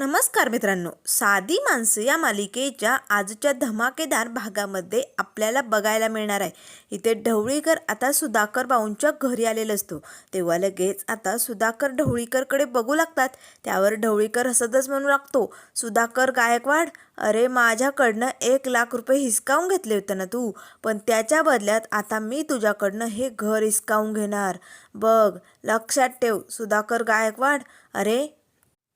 नमस्कार मित्रांनो. साधी माणसं या मालिकेच्या आजच्या धमाकेदार भागामध्ये आपल्याला बघायला मिळणार आहे. इथे ढवळीकर आता सुधाकर भाऊंच्या घरी आलेला असतो. तेव्हा लगेच आता सुधाकर ढवळीकरकडे बघू लागतात. त्यावर ढवळीकर हसतच म्हणू लागतो सुधाकर गायकवाड अरे माझ्याकडनं एक लाख रुपये हिसकावून घेतले होते ना तू. पण त्याच्या बदल्यात आता मी तुझ्याकडनं हे घर हिसकावून घेणार. बघ लक्षात ठेव सुधाकर गायकवाड. अरे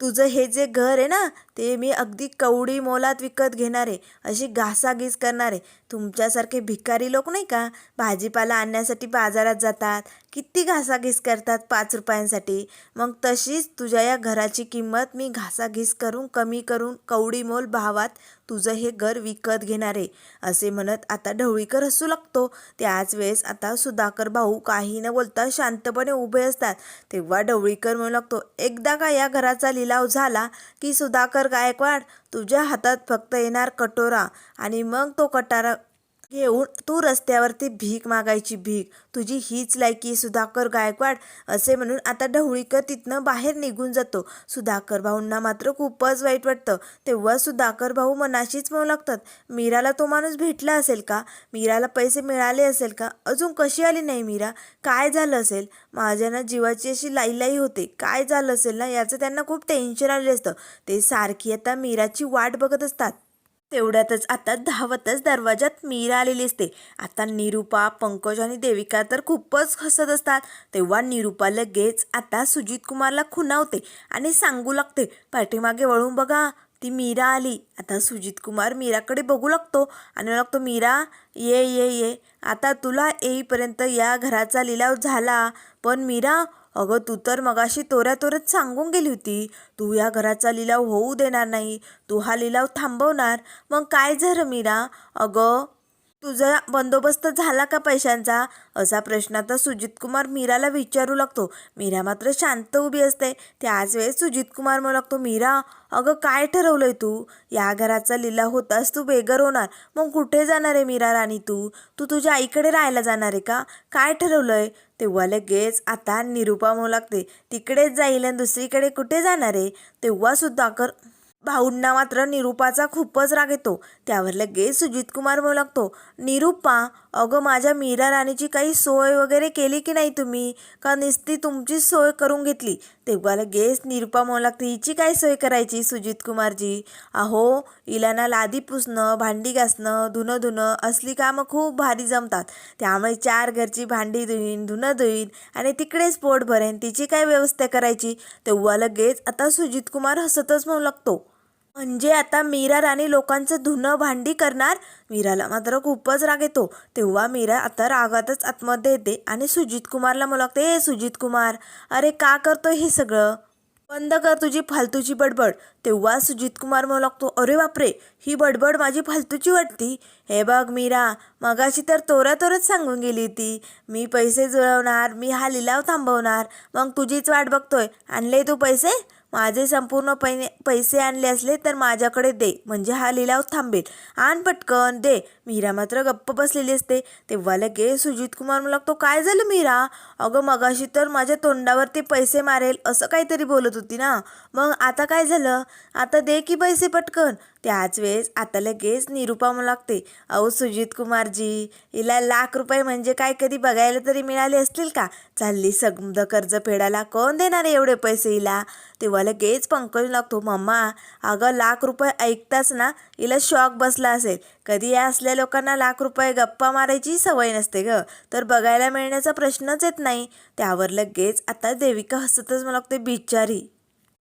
तुझं हे जे घर आहे ना ते मी अगदी कवडी मोलात विकत घेणार आहे अशी घासाघीस करणार. आहे तुमच्यासारखे भिकारी लोक नाही का? भाजीपाला आणण्यासाठी बाजारात जातात. किती घासाघीस करतात पाच रुपयांसाठी? मग तशीच तुझ्या या घराची किंमत मी घासाघीस करून कमी करून कवडी मोल भावात तुझं हे घर विकत घेणार आहे असे म्हणत आता ढवळीकर हसू लागतो. त्याच वेळेस आता सुधाकर भाऊ काही न बोलता शांतपणे उभे असतात. तेव्हा ढवळीकर म्हणू लागतो एकदा का या घराचा लिलाव झाला की सुधाकर गायकवाड तुझ्या हातात फक्त येणार कटोरा आणि मग तो कटारा घेऊन तू रस्त्यावरती भीक मागायची भीक. तुझी हीच लायकी सुधाकर गायकवाड असे म्हणून आता ढवळीकर तिथनं बाहेर निघून जातो. सुधाकर भाऊंना मात्र खूपच वाईट वाटतं. तेव्हा सुधाकर भाऊ मनाशीच म्हणू लागतात. मीराला तो माणूस भेटला असेल का? मीराला पैसे मिळाले असेल का? अजून कशी आली नाही मीरा? काय झालं असेल? माझ्या ना जीवाची अशी लाईलाई होते. काय झालं असेल ना? याचं त्यांना खूप टेन्शन आलेलं असतं. ते सारखी आता मीराची वाट बघत असतात. तेवढ्यातच आता धावतच दरवाजात मीरा आलेली असते. आता निरुपा पंकज आणि देविका तर खूपच हसत असतात. तेव्हा निरुपा लगेच आता सुजित कुमारला खुनावते आणि सांगू लागते पाठीमागे वळून बघा ती मीरा आली. आता सुजित कुमार मीराकडे बघू लागतो आणि लागतो मीरा ये ये ये. आता तुला येईपर्यंत या घराचा लिलाव झाला. पण मीरा अगं तू तर मगाशी तोऱ्या तोऱ्यात सांगून गेली होती तू या घराचा लिलाव होऊ देणार नाही तू हा लिलाव थांबवणार मग काय झालं मीरा? अगं तुझा बंदोबस्त झाला का पैशांचा? असा प्रश्न आता सुजितकुमार मीराला विचारू लागतो. मीरा मात्र शांत उभी असते. त्याच वेळेस सुजितकुमार म्हणू लागतो मीरा अगं काय ठरवलंय तू? या घराचा लिला होतास तू बेगर होणार. मग कुठे जाणार आहे मीरा राणी तू? तू तुझ्या आईकडे राहायला जाणार आहे का? काय ठरवलंय? तेव्हा लगेच आता निरुपा म्हणू लागते तिकडेच जाईल आणि दुसरीकडे कुठे जाणार आहे? तेव्हा सुद्धाकर भाऊंना मात्र निरुपाचा खूपच राग येतो. त्यावर लगेच सुजित कुमार म्हणू लागतो निरुपा अगं माझ्या मीरा राणीची काही सोय वगैरे केली की नाही तुम्ही? का नुसती तुमची सोय करून घेतली? तेव्हा लगेच निरुपा म्हणू लागते हिची काय सोय करायची सुजित कुमारजी? अहो इलाना लादी पुसणं भांडी घासणं धुणं धुणं असली कामं खूप भारी जमतात. त्यामुळे चार घरची भांडी धुईन धुणं धुईन आणि तिकडेच पोट भरेन. तिची काय व्यवस्था करायची? तेव्हा लगेच आता सुजित कुमार हसतच म्हणू लागतो म्हणजे आता मीरा राणी लोकांचं धुणं भांडी करणार? मीराला मात्र खूपच राग येतो. तेव्हा मीरा आता रागातच आतमध्ये येते आणि सुजित कुमारला मला लागते ए सुजित कुमार अरे का करतो हे सगळं? बंद कर तुझी फालतूची बडबड. तेव्हा सुजित कुमार म्हणू लागतो अरे बापरे ही बडबड माझी फालतूची वाटती. हे बघ मीरा मगाशी तर तोरा तोरच सांगून गेली ती मी पैसे जुळवणार मी हा लिलाव थांबवणार मग तुझीच वाट बघतोय आणले तू पैसे? माझे संपूर्ण पैने पैसे आणले असले तर माझ्याकडे दे म्हणजे हा लिलाव थांबेल. आण पटकन दे. मीरा मात्र गप्प बसलेली असते. तेव्हा लगे सुजित कुमार मला लागतो काय झालं मीरा? अगं मगाशी तर माझ्या तोंडावरती पैसे मारेल असं काहीतरी बोलत होती ना. मग आता काय झालं? आता दे की पैसे पटकन. त्याच वेळेस आता लगेच निरुपा मला लागते अहो सुजित कुमारजी हिला लाख रुपये म्हणजे काय कधी बघायला तरी मिळाले असतील का? चालली सगद कर्ज फेडायला कोण देणार एवढे पैसे हिला? तेव्हा लगेच पंकज लागतो मम्मा अगं लाख रुपये ऐकताच ना हिला शॉक बसला असेल. कधी या असल्या लोकांना लाख रुपये गप्पा मारायची सवय नसते ग तर बघायला मिळण्याचा प्रश्नच येत नाही. त्यावर लगेच आता देविका हसतच मला लागते बिचारी.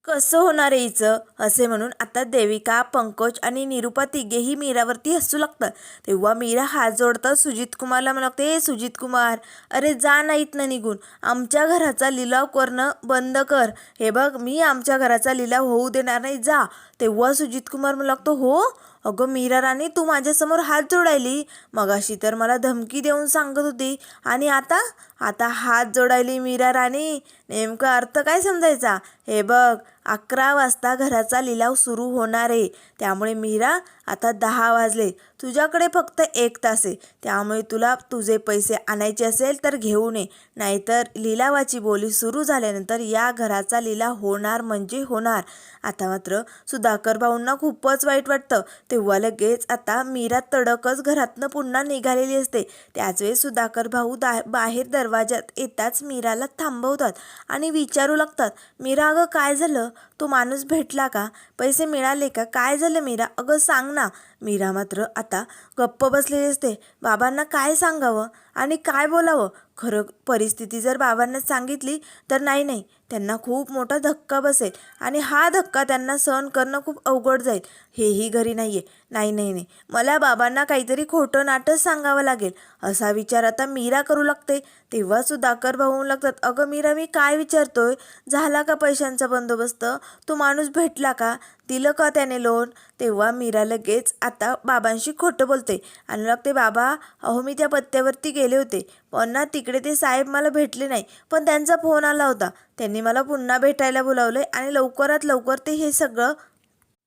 कसं होणार आहे हिचं? असे म्हणून आता देविका पंकज आणि निरुपा तिघेही मीरावरती हसू लागतात. तेव्हा मीरा हात जोडतात सुजित कुमारला म्हणू लागते ए सुजित कुमार अरे जा ना निघून. आमच्या घराचा लिलाव करणं बंद कर. हे बघ मी आमच्या घराचा लिलाव होऊ देणार नाही जा. तेव्हा सुजित कुमार म्हणू लागतो हो? अगं मीरा राणी तू माझ्यासमोर हात जोडायली. मगाशी तर मला धमकी देऊन सांगत होती. आणि आता? आता हात जोडायली मीरा राणी. नेमका अर्थ काय समजायचा? हे बघ अकरा वाजता घराचा लिलाव सुरू होणार आहे. त्यामुळे मीरा आता दहा वाजले. तुझ्याकडे फक्त एक तास आहे. त्यामुळे तुला तुझे पैसे आणायचे असेल तर घेऊन ये नाहीतर लिलावाची बोली सुरू झाल्यानंतर या घराचा लिलाव होणार म्हणजे होणार. आता मात्र सुधाकर भाऊंना खूपच वाईट वाटतं. तेव्हा लगेच आता मीरा तडकच घरातनं पुन्हा निघालेली असते. त्याच वेळी सुधाकर भाऊ दा बाहेर दरवाज्यात येताच मीराला थांबवतात आणि विचारू लागतात मीरा अगं काय झालं? तो माणूस भेटला का? पैसे मिळाले का? काय झालं मीरा? अगं सांग ना. मीरा मात्र आता गप्प बसलेली असते. बाबांना काय सांगावं आणि काय बोलावं? खरं परिस्थिती जर बाबांना सांगितली तर नाही नाही. त्यांना खूप मोठा धक्का बसेल आणि हा धक्का त्यांना सहन करणं खूप अवघड जाईल. हेही घरी नाही आहे नाही नाही नाही. मला बाबांना काहीतरी खोटं नाटक सांगावं लागेल. असा विचार आता मीरा करू लागते. तेव्हा सुधाकर भाऊ लागतात अगं मीरा मी काय विचारतोय? झाला का पैशांचा बंदोबस्त? तो माणूस भेटला का? दिलं का त्याने लोन तेव्हा मीरा लगेच आता बाबांशी खोटं बोलते. आणि लागते बाबा अहो मी त्या पत्त्यावरती गेले होते. पण ना तिकडे ते साहेब मला भेटले नाही. पण त्यांचा फोन आला होता. त्यांनी मला पुन्हा भेटायला बोलावले आणि लवकरात लवकर ते हे सगळं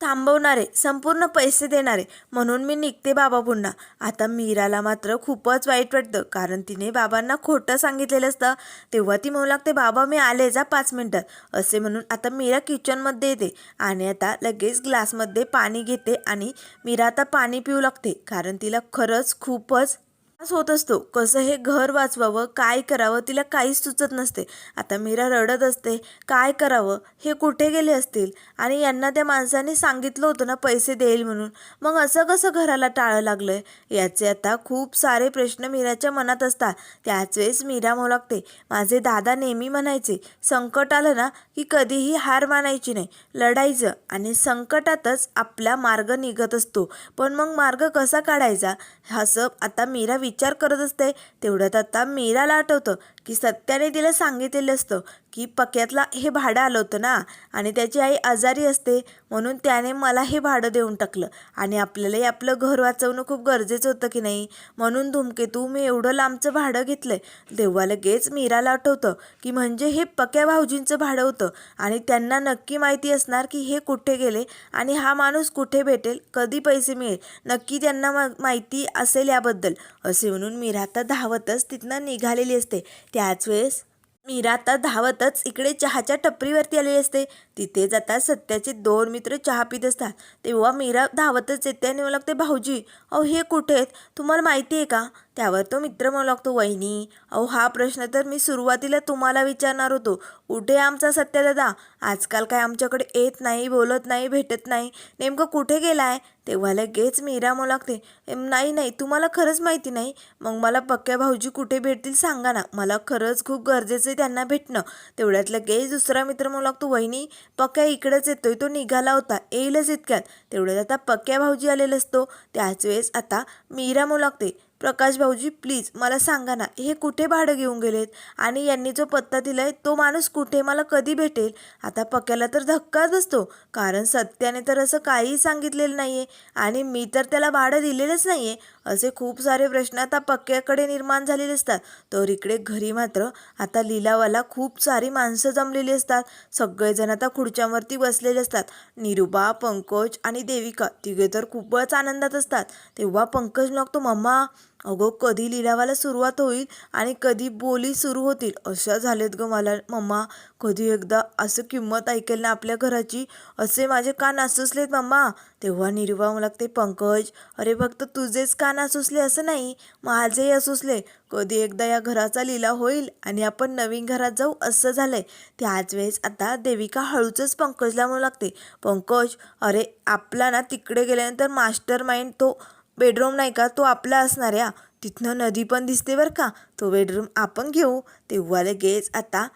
थांबवणारे संपूर्ण पैसे देणारे. म्हणून मी निघते बाबा पुन्हा. आता मीराला मात्र खूपच वाईट वाटतं. कारण तिने बाबांना खोटं सांगितलेलं असतं. तेव्हा ती म्हणू लागते बाबा मी आले जा पाच मिनटात असे म्हणून आता मीरा किचनमध्ये येते. आणि आता लगेच ग्लासमध्ये पाणी घेते आणि मीरा आता पाणी पिऊ लागते. कारण तिला खरंच खूपच होत असतो. कसं हे घर वाचवावं काय करावं तिला काहीच सुचत नसते. आता मीरा रडत असते काय करावं हे कुठे गेले असतील? आणि यांना त्या माणसाने सांगितलं होतं ना पैसे देईल म्हणून. मग असं कसं घराला टाळं लागलंय? याचे आता खूप सारे प्रश्न मीराच्या मनात असतात. त्याच वेळेस मीरा म्हणू लागते माझे दादा नेहमी म्हणायचे संकट आलं ना की कधीही हार मानायची नाही. लढायचं आणि संकटातच आपला मार्ग निघत असतो. पण मग मार्ग कसा काढायचा? असं आता मीरा विचार करत असते. तेवढ्यात आता मीराला आठवतं. की सत्याने तिला सांगितलेलं असतं की पक्यातला हे भाडं आलं होतं ना आणि त्याची आई आजारी असते म्हणून त्याने मला हे भाडं देऊन टाकलं. आणि आपल्यालाही आपलं घर वाचवणं खूप गरजेचं होतं की नाही? म्हणून धूमकेतू मी एवढं लांबचं भाडं घेतलंय. तेव्हा लगेच मीराला आठवतं की म्हणजे हे पक्या भाऊजींचं भाडं होतं. आणि त्यांना नक्की माहिती असणार की हे कुठे गेले आणि हा माणूस कुठे भेटेल कधी पैसे मिळेल. नक्की त्यांना माहिती असेल याबद्दल. असे म्हणून मीरा आता धावतच तिथनं निघालेली असते. त्याच वेळेस मीरा आता धावतच इकडे चहाच्या टपरीवरती आलेली असते. तिथे जाता सत्याचे दोन मित्र चहा पित असतात. तेव्हा मीरा धावतच येते आणि मला लागते भाऊजी अहो हे कुठे आहेत? तुम्हाला माहिती आहे का? त्यावर तो मित्र म्हणू लागतो वहिनी. अहो हा प्रश्न तर मी सुरुवातीला तुम्हाला विचारणार होतो. कुठे आमचा सत्यदादा? आजकाल काय आमच्याकडे येत नाही बोलत नाही भेटत नाही. नेमकं कुठे गेला आहे तेव्हा लगेच मीरा म्हणू लागते नाही नाही तुम्हाला खरंच माहिती नाही. मग मला पक्क्या भाऊजी कुठे भेटतील सांगा ना. मला खरंच खूप गरजेचं आहे त्यांना भेटणं. तेवढ्यात लगेच दुसरा मित्र म्हणू लागतो वहिनी पक्क्या इकडेच येतोय. तो निघाला होता. येईलच इतक्यात. तेवढ्यात आता पक्क्या भाऊजी आलेला असतो. त्याच वेळेस आता मीरा म्हणू लागते प्रकाश भाऊजी प्लीज मला सांगा ना हे कुठे भाडं घेऊन गेलेत? आणि यांनी जो पत्ता दिलाय तो माणूस कुठे मला कधी भेटेल? आता पक्याला तर धक्काच असतो कारण सत्याने तर असं काहीही सांगितलेलं नाही आहे आणि मी तर त्याला भाडं दिलेलंच नाही आहे असे खूप सारे प्रश्न आता पक्क्याकडे निर्माण झालेले असतात. तर इकडे घरी मात्र आता लिलावाला खूप सारी माणसं जमलेली असतात. सगळेजण आता खुर्च्यांवरती बसलेले असतात. निरुबा पंकज आणि देविका तिघे तर खूपच आनंदात असतात. तेव्हा पंकज लागतो मम्मा अगं कधी लिलावाला सुरुवात होईल आणि कधी बोली सुरू होतील अशा झालेत ग मला. मम्मा कधी एकदा असं किंमत ऐकेल ना आपल्या घराची? असे माझे कान असुसलेत मम्मा. तेव्हा निर्वाहू लागते पंकज अरे फक्त तुझेच कान असुसले असं नाही माझेही असुसले कधी एकदा या घराचा लिलाव होईल आणि आपण नवीन घरात जाऊ असं झालंय. त्याच वेळेस आता देविका हळूचच पंकजला म्हणू लागते पंकज अरे आपला ना तिकडे गेल्यानंतर मास्टर माइंड तो बेडरूम नाही का? तो आपला असणार या तिथनं नदी पण दिसते बरं का? तो बेडरूम आपण घेऊ. तेव्हा लगेच आता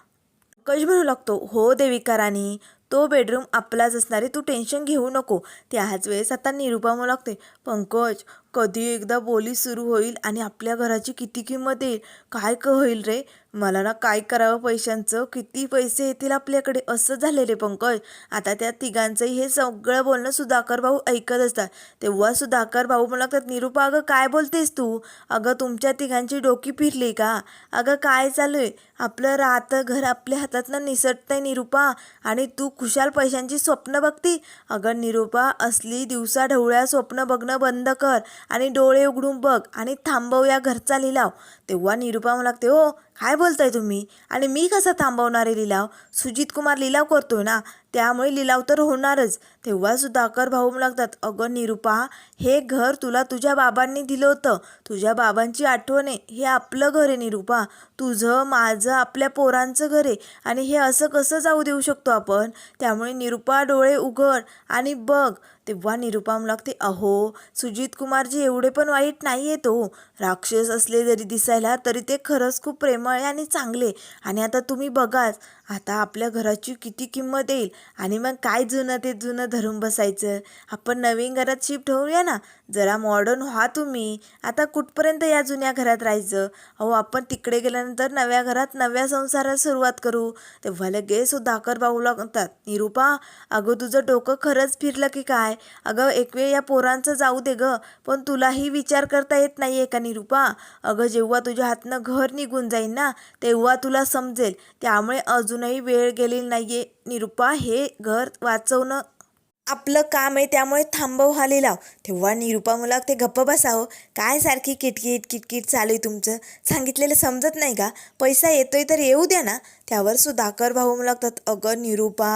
कश म्हणू लागतो? हो देविका राणी. तो बेडरूम आपलाच असणार आहे. तू टेन्शन घेऊ नको. त्याच वेळेस आता निरूपा म्हणू लागते पंकज कधी एकदा बोली सुरू होईल आणि आपल्या घराची किती किंमत येईल? काय क होईल रे? मला ना काय करावं पैशांचं? किती पैसे येतील आपल्याकडे? असं झाले रे पंकज. आता त्या तिघांचंही हे सगळं बोलणं सुधाकर भाऊ ऐकत असतात. तेव्हा सुधाकर भाऊ मला लागतात निरूपा अगं काय बोलतेस तू? अगं तुमच्या तिघांची डोकी फिरली का? अगं काय चालू आहे? आपलं राहतं घर आपल्या हातातनं निसटतंय निरूपा. आणि तू खुशाल पैशांची स्वप्न बघती? अगं निरूपा असली दिवसा ढवळ्या स्वप्न बघणं बंद कर. आणि डोळे उघडून बघ आणि थांबव या घरचा लिलाव. तेव्हा निरूपा लागते हो काय बोलताय तुम्ही? आणि मी कसा थांबवणार आहे लिलाव? सुजित कुमार लिलाव करतोय ना? त्यामुळे लिलाव तर होणारच. तेव्हा अकर भाऊ लागतात अगं निरुपा हे घर तुला तुझ्या बाबांनी दिलं होतं. तुझ्या बाबांची आठवण आहे. हे आपलं घर आहे निरुपा. तुझं माझं आपल्या पोरांचं घर आहे. आणि हे असं कसं जाऊ देऊ शकतो आपण? त्यामुळे निरुपा डोळे उघड आणि बघ. तेव्हा निरूपा लागते अहो सुजित कुमारजी एवढे पण वाईट नाही आहे तो राक्षस असले जरी दिसायला तरी ते खरंच खूप प्रेम प्रेमळ आणि चांगले. आणि आता तुम्ही बघाच आता आपल्या घराची किती किंमत येईल? आणि मग काय जुनं ते जुनं धरून बसायचं? आपण नवीन घरात शिफ्ट होऊया ना? जरा मॉडर्न व्हा तुम्ही. आता कुठपर्यंत या जुन्या घरात राहायचं? अहो आपण तिकडे गेल्यानंतर नव्या घरात नव्या संसारात सुरुवात करू. तेव्हा लगेच सुधाकर भाऊ लागतात. निरूपा अगं तुझं डोकं खरंच फिरलं की काय? अगं एक वेळ या पोरांचं जाऊ दे गं. पण तुलाही विचार करता येत नाही आहे का निरूपा? अगं जेव्हा तुझ्या हातनं घर निघून जाईल ना तेव्हा तुला समजेल. त्यामुळे अजून अजूनही वेळ गेलेली नाही आहे निरुपा हे घर वाचवणं आपलं काम आहे त्यामुळे थांबव हा लाव. तेव्हा निरुपा मुला ते गप्प बसावं. काय सारखी किटकिट किटकिट चालू आहे तुमचं? सांगितलेलं समजत नाही का? पैसा येतोय तर येऊ द्या ना. त्यावर सुधाकर भाऊ मला लागतात अगं निरूपा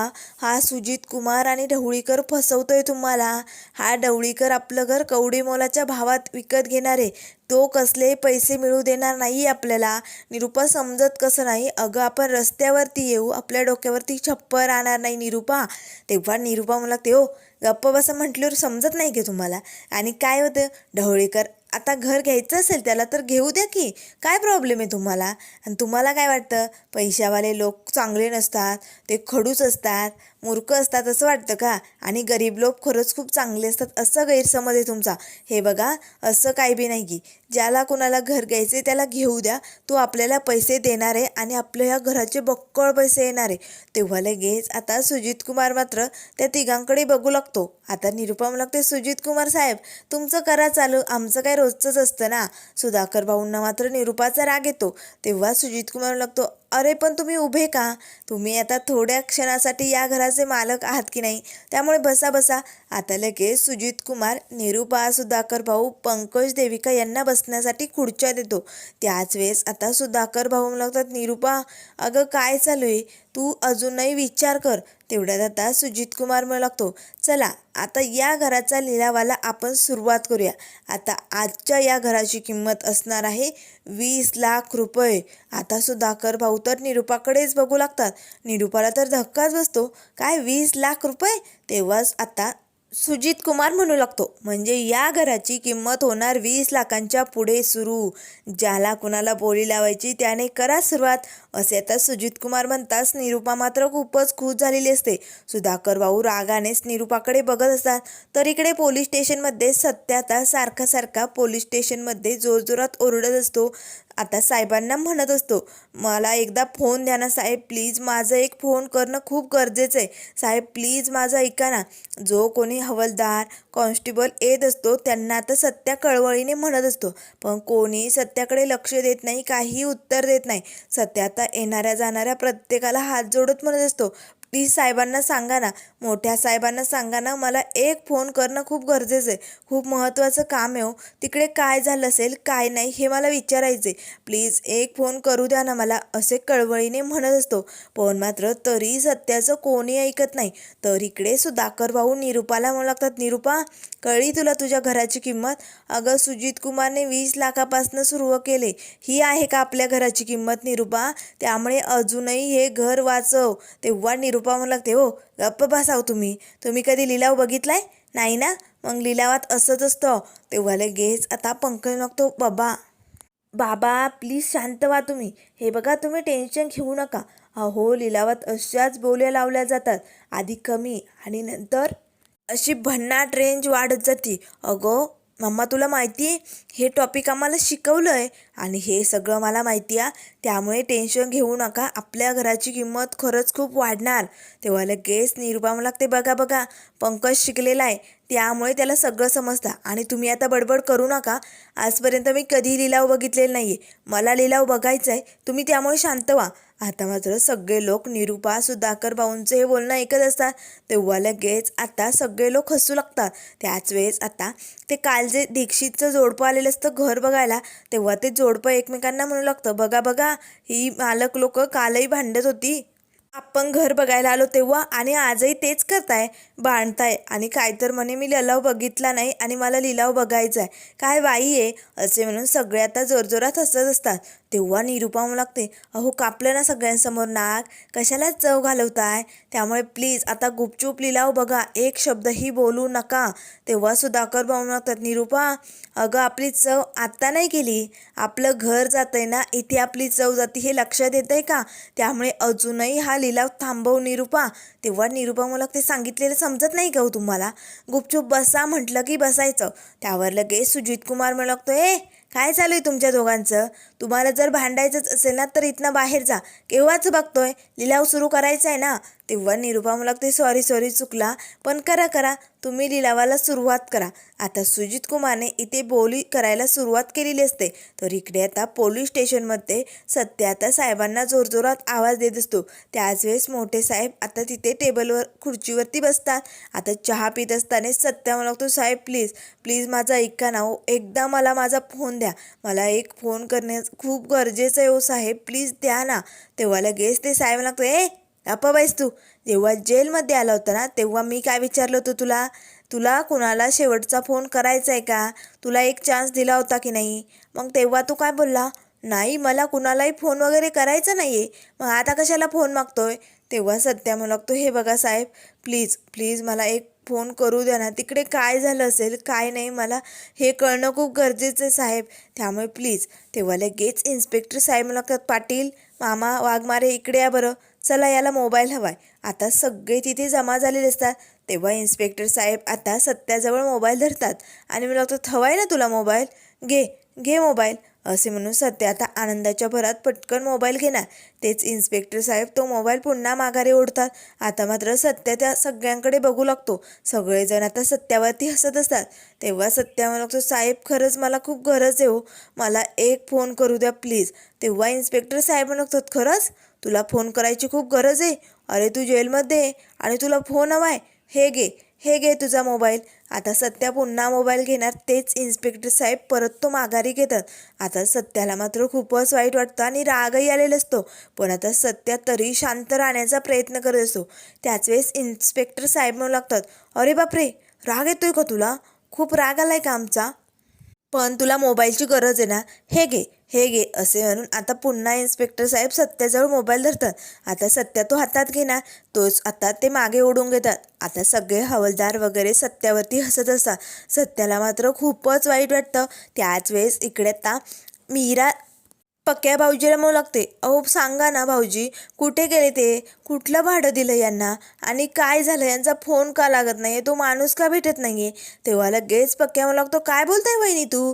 हा सुजित कुमार आणि ढवळीकर फसवतोय तुम्हाला. हा ढवळीकर आपलं घर कवडी मोलाच्या भावात विकत घेणार आहे. तो कसले पैसे मिळू देणार नाही आपल्याला. निरूपा समजत कसं नाही. अगं आपण रस्त्यावरती येऊ. आपल्या डोक्यावरती छप्पर राहणार नाही निरूपा. तेव्हा निरूपा मला ते हो गप्प बसा. म्हटल्यावर समजत नाही की तुम्हाला? आणि काय होतं? ढवळीकर आता घर घ्यायचं असेल त्याला तर घेऊ द्या की. काय प्रॉब्लेम आहे तुम्हाला? आणि तुम्हाला काय वाटतं? पैशावाले लोक चांगले नसतात ते खडूच असतात. मूर्ख असतात असं वाटतं का? आणि गरीब लोक खरंच खूप चांगले असतात असं गैरसमज आहे तुमचा. हे बघा असं काही बी नाही की. ज्याला कोणाला घर घ्यायचे त्याला घेऊ द्या. तो आपल्याला पैसे देणार आहे आणि आपल्या ह्या घराचे बक्कळ पैसे येणार आहे. तेव्हा लगेच आता सुजित कुमार मात्र त्या तिघांकडे बघू लागतो. आता निरुपम लागते सुजित कुमार साहेब. तुमचं करा चालू. आमचं काय रोजचंच असतं ना? सुधाकर भाऊंना मात्र निरुपाचा राग येतो. तेव्हा सुजित कुमार लागतो अरे पण तुम्ही उभे का? तुम्ही आता थोड्या क्षणासाठी या घराचे मालक आहात की नाही? त्यामुळे बसा बसा. आता लगेच सुजित कुमार निरुपा सुधाकर भाऊ पंकज देविका यांना बसण्यासाठी खुर्च्या देतो. त्याच वेळेस आता सुधाकर भाऊ लागतात निरुपा अगं काय चालू आहे? तू अजूनही विचार कर. तेवढ्यात आता सुजित कुमार म्हणू लागतो चला आता या घराचा लिलावाला आपण सुरुवात करूया. आता आजच्या या घराची किंमत असणार आहे वीस लाख रुपये. आता सुधाकर भाऊ तर निरुपाकडेच बघू लागतात. निरुपाला तर धक्काच बसतो. काय वीस लाख रुपये? तेव्हाच आता सुजित कुमार म्हणू लागतो. म्हणजे या घराची किंमत होणार वीस लाखांच्या पुढे सुरू. ज्याला कुणाला बोली लावायची त्याने करा सुरुवात असे आता सुजित कुमार म्हणताच निरुपा मात्र खूपच खुश झालेली असते. सुधाकर भाऊ रागानेच निरुपाकडे बघत असतात. तर इकडे पोलीस स्टेशनमध्ये सत्या आता सारखा सारखा पोलीस स्टेशनमध्ये जोरजोरात ओरडत असतो. आता साहेबांना म्हणत असतो मला एकदा फोन द्या ना साहेब प्लीज माझं एक फोन करणं खूप गरजेचं आहे. साहेब प्लीज माझं ऐका ना जो कोणी हवलदार कॉन्स्टेबल येत असतो त्यांना आता सत्या कळवळीने म्हणत असतो. पण कोणी सत्याकडे लक्ष देत नाही काही उत्तर देत नाही. सत्या आता येणाऱ्या जाणाऱ्या प्रत्येकाला हात जोडत म्हणत असतो. प्लीज साहेबांना सांगा ना. मोठ्या साहेबांना सांगा ना मला एक फोन करणं खूप गरजेचं आहे. खूप महत्त्वाचं काम आहे हो. तिकडे काय झालं असेल काय नाही हे मला विचारायचं आहे प्लीज एक फोन करू द्या ना मला असे कळवळीने म्हणत असतो. पण मात्र तरी सत्याचं कोणी ऐकत नाही. तर इकडे सुधाकर भाऊ निरुपाला म्हणू लागतात निरुपा कळली तुला तुझ्या घराची किंमत? अगं सुजित कुमारने वीस लाखापासून सुरू केले. ही आहे का आपल्या घराची किंमत निरुपा? त्यामुळे अजूनही हे घर वाचव. तेव्हा निरुपा म्हणू लागते. हो गप्प बसाव तुम्ही. तुम्ही कधी लिलाव बघितलाय? नाही ना? मग लिलावात असंच असतं. तेव्हा लगेच आता पंकज लागतो बाबा. बाबा प्लीज शांत व्हा तुम्ही. हे बघा तुम्ही टेन्शन घेऊ नका. अहो लिलावात अशाच बोल्या लावल्या जातात. आधी कमी आणि नंतर? अशी भन्नाट रेंज वाढत जाते. अगो मम्मा तुला माहिती आहे हे टॉपिक आम्हाला शिकवलं आहे आणि हे सगळं मला माहिती आहे त्यामुळे टेन्शन घेऊ नका. आपल्या घराची किंमत खरंच खूप वाढणार. तेव्हा लगेच निरुपा मला लागते बघा बघा पंकज शिकलेला आहे. त्यामुळे त्याला सगळं समजतं. आणि तुम्ही आता बडबड करू नका. आजपर्यंत मी कधी लिलाव बघितलेला नाही आहे मला लिलाव बघायचा आहे तुम्ही त्यामुळे शांत व्हा. आता मात्र सगळे लोक निरुपा सुधाकर भाऊंचं हे बोलणं ऐकत असतात. तेव्हा लगेच आता सगळे लोक हसू लागतात. त्याच वेळेस आता ते काल जे दीक्षितचं जोडपं आलेलं असतं घर बघायला तेव्हा ते जोडपं एकमेकांना म्हणू लागतं बघा बघा ही मालक लोक कालही भांडत होती. आपण घर बघायला आलो तेव्हा आणि आजही तेच करताय बांधताय. आणि काय तर म्हणे मी लिलाव बघितला नाही आणि मला लिलाव बघायचा आहे काय वाई आहे असे म्हणून सगळे आता जोरजोरात हसत असतात. तेव्हा निरुपा लागते अहो कापलं ना सगळ्यांसमोर नाक कशाला चव घालवताय? त्यामुळे प्लीज आता गुपचूप लिलाव बघा एक शब्दही बोलू नका. तेव्हा सुधाकर भाऊ लागतात निरुपा अगं आपली चव आत्ता नाही केली. आपलं घर जातंय ना इथे आपली चव जाते हे लक्षात आहे का? त्यामुळे अजूनही हा लिलाव थांबव निरुपा. तेव्हा निरुपा मला ते सांगितलेलं समजत नाही का हो तुम्हाला? गुपचूप बसा म्हटलं की बसायचं. त्यावर लगेच सुजित कुमार म्हणू ए काय चालू आहे तुमच्या दोघांचं? तुम्हाला जर भांडायचंच असेल ना तर इथनं बाहेर जा. केव्हाच बघतोय? लिलाव सुरू करायचा आहे ना. तेव्हा निरुपा मला लागते सॉरी सॉरी चुकला. पण करा करा. तुम्ही लिलावाला सुरुवात करा. आता सुजित कुमारने इथे बोली करायला सुरुवात केलेली असते. तर इकडे आता पोलीस स्टेशनमध्ये सत्या आता साहेबांना जोरजोरात आवाज देत असतो. त्याच वेळेस मोठे साहेब आता तिथे टेबलवर खुर्चीवरती बसतात. आता चहा पित असताना सत्या मला लागतो साहेब प्लीज प्लीज माझा ऐका ना हो. एकदा मला माझा फोन द्या. मला एक फोन करण्यास खूप गरजेचं आहे हो साहेब. प्लीज द्या ना. तेव्हा लगेच ते साहेब लागतो ए गप्पा तू जेव्हा जेलमध्ये आला होता ना तेव्हा मी काय विचारलं होतं तुला? तुला कुणाला शेवटचा फोन करायचा आहे का? तुला एक चान्स दिला होता की नाही? मग तेव्हा तू काय बोलला? नाही मला कुणालाही फोन वगैरे करायचा नाही आहे मग आता कशाला फोन मागतोय? तेव्हा सत्या म्हणू लागतो हे बघा साहेब प्लीज प्लीज मला एक फोन करू द्या ना. तिकडे काय झालं असेल काय नाही मला हे कळणं खूप गरजेचं आहे साहेब. त्यामुळे प्लीज तेव्हा लगेच इन्स्पेक्टर साहेब म्हणू लागतात पाटील मामा वाघमारे इकडे या बरं. चला याला मोबाईल हवाय. आता सगळे तिथे जमा झालेले असतात तेव्हा इन्स्पेक्टर साहेब आता सत्याजवळ मोबाईल धरतात. आणि मी लागतो हवाय ना तुला मोबाईल? घे घे मोबाईल. असे म्हणून सत्य आता आनंदाच्या भरात पटकन मोबाईल घेणार. तेच इन्स्पेक्टर साहेब तो मोबाईल पुन्हा माघारी ओढतात. आता मात्र सत्य त्या सगळ्यांकडे बघू लागतो. सगळेजण आता सत्यावरती हसत असतात. तेव्हा सत्या म्हणू लागतो साहेब खरंच मला खूप गरज आहे हो. मला एक फोन करू द्या प्लीज तेव्हा इन्स्पेक्टर साहेब म्हणतात खरंच? तुला फोन करायची खूप गरज आहे? अरे तू जेलमध्ये आहे आणि तुला फोन हवा आहे हे घे. हे घे तुझा मोबाईल. आता सत्या पुन्हा मोबाईल घेणार तेच इन्स्पेक्टर साहेब परत तो माघारी घेतात. आता सत्याला मात्र खूपच वाईट वाटतं आणि रागही आलेला असतो. पण आता सत्या तरी शांत राहण्याचा प्रयत्न करत असतो. त्याच वेळेस इन्स्पेक्टर साहेब म्हणू लागतात अरे बापरे राग येतोय का तुला? खूप राग आलाय का आमचा? पण तुला मोबाईलची गरज आहे ना हे घे हे घे असे म्हणून आता पुन्हा इन्स्पेक्टर साहेब सत्याजवळ मोबाईल धरतात. आता सत्या तो हातात घेणार तोच आता ते मागे ओढून घेतात. आता सगळे हवलदार वगैरे सत्यावरती हसत असतात. सत्याला मात्र खूपच वाईट वाटतं. त्याच वेळेस इकडे आता मीरा पक्क्या भाऊजीला म्हणू लागते. अहो सांगा ना भाऊजी कुठे गेले ते? कुठलं भाडं दिलं यांना? आणि काय झालं? यांचा फोन का लागत नाही तो माणूस का भेटत नाही तेव्हा लगेच पक्क्या म्हणू लागतो. काय बोलताय वहिनी तू?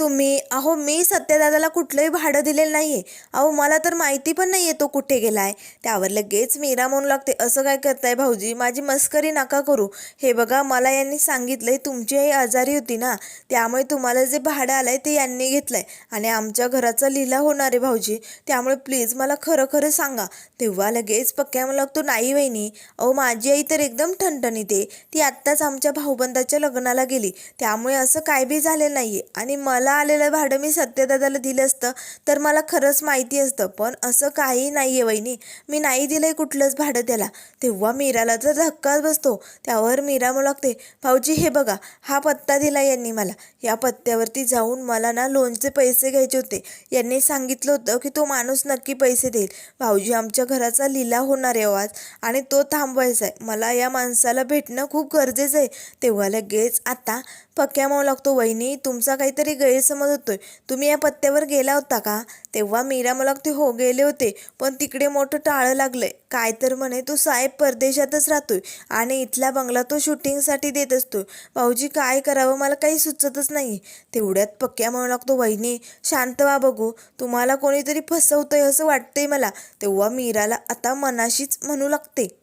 तुम्ही? अहो मी सत्यदादाला कुठलंही भाडं दिलेलं नाही आहे अहो मला तर माहिती पण नाही आहे तो कुठे गेला आहे त्यावर लगेच मीरा म्हणू लागते असं काय करताय भाऊजी? माझी मस्करी नका करू. हे बघा मला यांनी सांगितलंय तुमची आई आजारी होती ना त्यामुळे तुम्हाला जे भाडं आलंय ते यांनी घेतलंय. आणि आमच्या घराचा लिला होणार आहे भाऊजी. त्यामुळे प्लीज मला खरं खरं सांगा. तेव्हा लगेच पक्क्या म्हणू लागतो नाही वहिनी. अहो माझी आई तर एकदम ठणठणीत आहे. ती आत्ताच आमच्या भाऊबंदाच्या लग्नाला गेली. त्यामुळे असं काय बी झालेलं नाही आहे आणि मला आलेलं भाडं मी सत्यदादाला दिलं असतं तर मला खरंच माहिती असतं पण असं काही नाही आहे वहिनी. मी नाही दिलं आहे कुठलंच भाडं त्याला. तेव्हा मीराला तर धक्काच बसतो त्यावर मीरा म्हणू लागते भाऊजी हे बघा हा पत्ता दिला यांनी मला. या पत्त्यावरती जाऊन मला ना लोनचे पैसे घ्यायचे होते. यांनी सांगितलं होतं की तो माणूस नक्की पैसे देईल. भाऊजी आमच्या घराचा लिला होणार आहे आवाज आणि तो थांबवायचा आहे. मला या माणसाला भेटणं खूप गरजेचं आहे. तेव्हा लगेच आता पक्क्या मावू लागतो वहिनी तुमचा काहीतरी गैर गैरसमज होतोय. तुम्ही या पत्त्यावर गेला होता का? तेव्हा मीरा मला ते हो गेले होते पण तिकडे मोठं टाळं लागलंय. काय तर म्हणे तो साहेब परदेशातच राहतोय आणि इथला बंगला तो शूटिंगसाठी देत असतो भाऊजी काय करावं? मला काही सुचतच नाही. तेवढ्यात पक्क्या म्हणू लागतो वहिनी शांत वा बघू. तुम्हाला कोणीतरी फसवतंय असं वाटतंय मला. तेव्हा मीराला आता मनाशीच म्हणू लागते.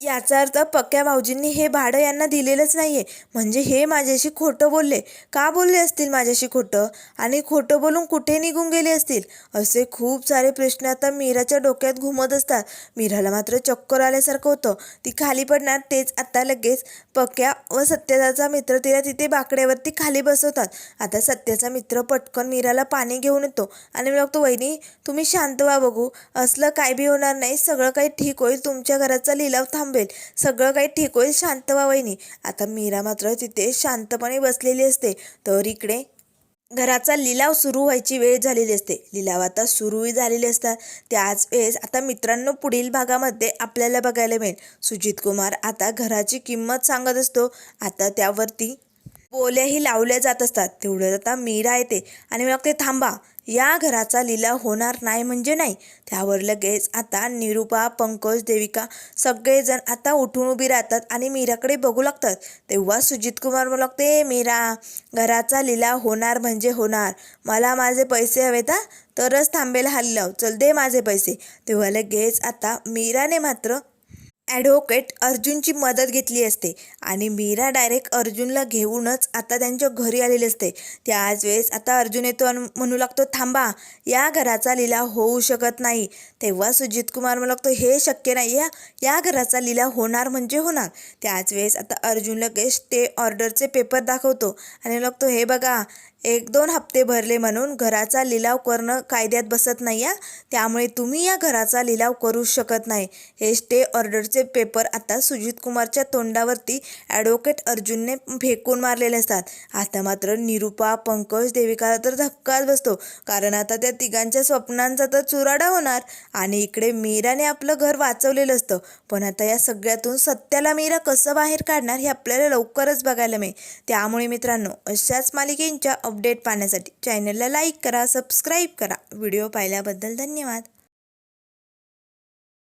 याचा अर्थ पक्क्या भाऊजींनी हे भाडं यांना दिलेलंच नाही आहे म्हणजे हे माझ्याशी खोटं बोलले. का बोलले असतील माझ्याशी खोटं? आणि खोटं बोलून कुठे निघून गेले असतील? असे खूप सारे प्रश्न आता मीराच्या डोक्यात घुमत असतात. मीराला मात्र चक्कर आल्यासारखं होतं. ती खाली पडणार तेच आता लगेच पक्क्या व सत्याचा मित्र तिला तिथे बाकड्यावरती खाली बसवतात. आता सत्याचा मित्र पटकन मीराला पाणी घेऊन येतो. आणि मग तो वहिनी तुम्ही शांत व्हा बघू. असलं काय बी होणार नाही. सगळं काही ठीक होईल. तुमच्या घराचा लिलाव थांब थांबेल. सगळं काही ठीक होईल शांत व्हा आता मीरा मात्र तिथे शांतपणे बसलेली असते. तर इकडे घराचा लिलाव सुरू व्हायची वेळ झालेली असते. लिलाव आता सुरूही झालेले असतात. त्याच वेळेस आता मित्रांनो पुढील भागामध्ये आपल्याला बघायला मिळेल. सुजित कुमार आता घराची किंमत सांगत असतो. आता त्यावरती पोल्याही लावल्या जात असतात. तेवढं आता मीरा येते आणि मग ते थांबा या घराचा लिलाव होणार नाही म्हणजे नाही? त्यावर लगेच आता निरुपा पंकज देविका सगळेजण आता उठून उभी राहतात आणि मीराकडे बघू लागतात. तेव्हा सुजित कुमार म्हणू लागते मीरा घराचा लिलाव होणार म्हणजे होणार. मला माझे पैसे हवेत हा? तरच थांबेल हा लिलाव चल दे माझे पैसे. तेव्हा लगेच आता मीराने मात्र ॲडव्होकेट अर्जुनची मदत घेतली असते आणि मीरा डायरेक्ट अर्जुनला घेऊनच आता त्यांच्या घरी आलेली असते. त्याच वेळेस आता अर्जुन येतो आणि म्हणू लागतो थांबा या घराचा लिलाव होऊ शकत नाही. तेव्हा सुजित कुमार म्हणू लागतो हे शक्य नाही या या घराचा लिलाव होणार म्हणजे होणार. त्याच वेळेस आता अर्जुन लगेच ते ऑर्डरचे पेपर दाखवतो आणि लागतो हे बघा एक दोन हप्ते भरले म्हणून घराचा लिलाव करणं कायद्यात बसत नाही या त्यामुळे तुम्ही या घराचा लिलाव करू शकत नाही. हे स्टे ऑर्डरचे पेपर आता सुजित कुमारच्या तोंडावरती ॲडव्होकेट अर्जुनने फेकून मारलेले असतात. आता मात्र निरुपा पंकज देविकाला तर धक्काच बसतो. कारण आता त्या तिघांच्या स्वप्नांचा तर चुराडा होणार. आणि इकडे मीराने आपलं घर वाचवलेलं असतं. पण आता या सगळ्यातून सत्याला मीरा कसं बाहेर काढणार हे आपल्याला लवकरच बघायला मिळेल. त्यामुळे मित्रांनो अशाच मालिकेंच्या अपडेट पाहण्यासाठी चॅनलला लाईक करा सबस्क्राईब करा. व्हिडिओ पाहिल्याबद्दल धन्यवाद.